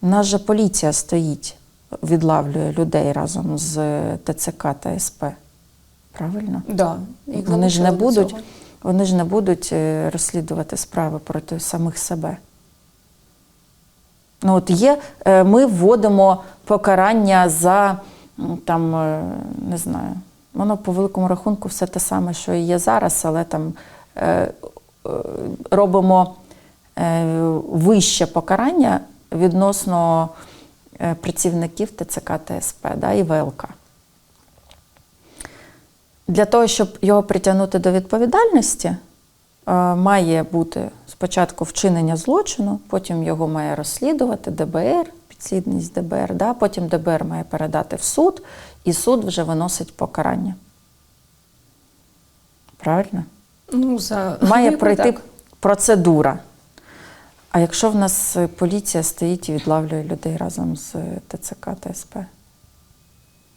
У нас же поліція стоїть, відлавлює людей разом з ТЦК та СП. Правильно? Да, їх Вони ж не будуть, цього. вони ж не будуть розслідувати справи проти самих себе. Ну, от є, е, ми вводимо покарання за там, е, не знаю, воно по великому рахунку все те саме, що і є зараз, але там е, робимо вище покарання відносно е, працівників ТЦК та СП да, і ВЛК. Для того, щоб його притягнути до відповідальності, е, має бути спочатку вчинення злочину, потім його має розслідувати ДБР, підслідність ДБР, да? потім ДБР має передати в суд, і суд вже виносить покарання. Правильно? Ну, за Має пройти так. процедура. А якщо в нас е, поліція стоїть і відлавлює людей разом з е, ТЦК та СП?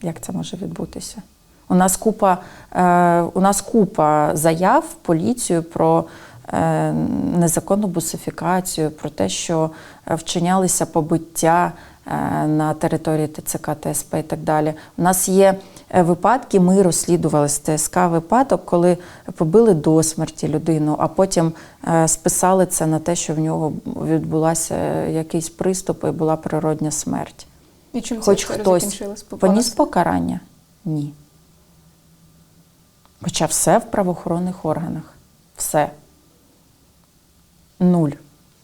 Як це може відбутися? У нас купа, е, у нас купа заяв в поліцію про е, незаконну бусифікацію, про те, що е, вчинялися побиття на території ТЦК, ТСП і так далі. У нас є е, випадки, ми розслідували з ТСК випадок, коли побили до смерті людину, а потім е, списали це на те, що в нього відбулася е, якийсь приступ і була природня смерть. І чим Хоч це хтось поніс покарання? Ні. Хоча все в правоохоронних органах. Все. Нуль.